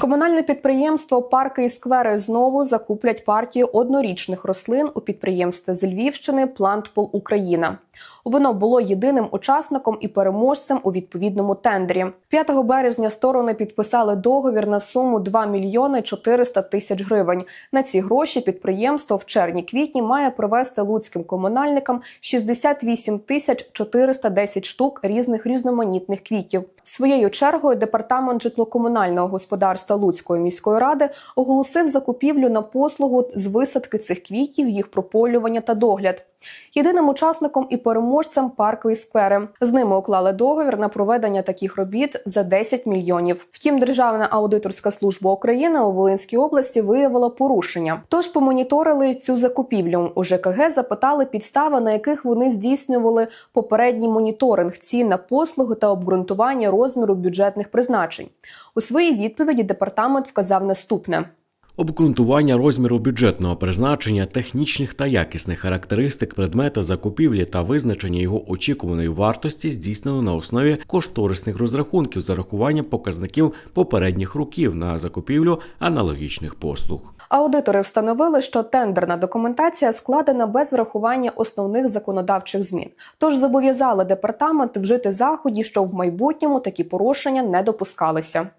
Комунальне підприємство Парки і сквери знову закуплять партію однорічних рослин у підприємстві з Львівщини Плантпол Україна. Воно було єдиним учасником і переможцем у відповідному тендері. 5 березня сторони підписали договір на суму 2 мільйони 400 тисяч гривень. На ці гроші підприємство в червні-квітні має провести луцьким комунальникам 68 тисяч 410 штук різних різноманітних квітів. Своєю чергою департамент житлокомунального господарства Луцької міської ради оголосив закупівлю на послугу з висадки цих квітів, їх прополювання та догляд. Єдиним учасником і переможцем паркові сквери. З ними уклали договір на проведення таких робіт за 10 мільйонів. Втім, Державна аудиторська служба України у Волинській області виявила порушення. Тож помоніторили цю закупівлю. У ЖКГ запитали підстави, на яких вони здійснювали попередній моніторинг цін на послуги та обґрунтування розміру бюджетних призначень. У своїй відповіді департамент вказав наступне. Обґрунтування розміру бюджетного призначення, технічних та якісних характеристик предмета закупівлі та визначення його очікуваної вартості здійснено на основі кошторисних розрахунків з урахуванням показників попередніх років на закупівлю аналогічних послуг. Аудитори встановили, що тендерна документація складена без врахування основних законодавчих змін. Тож зобов'язали департамент вжити заходів, щоб в майбутньому такі порушення не допускалися.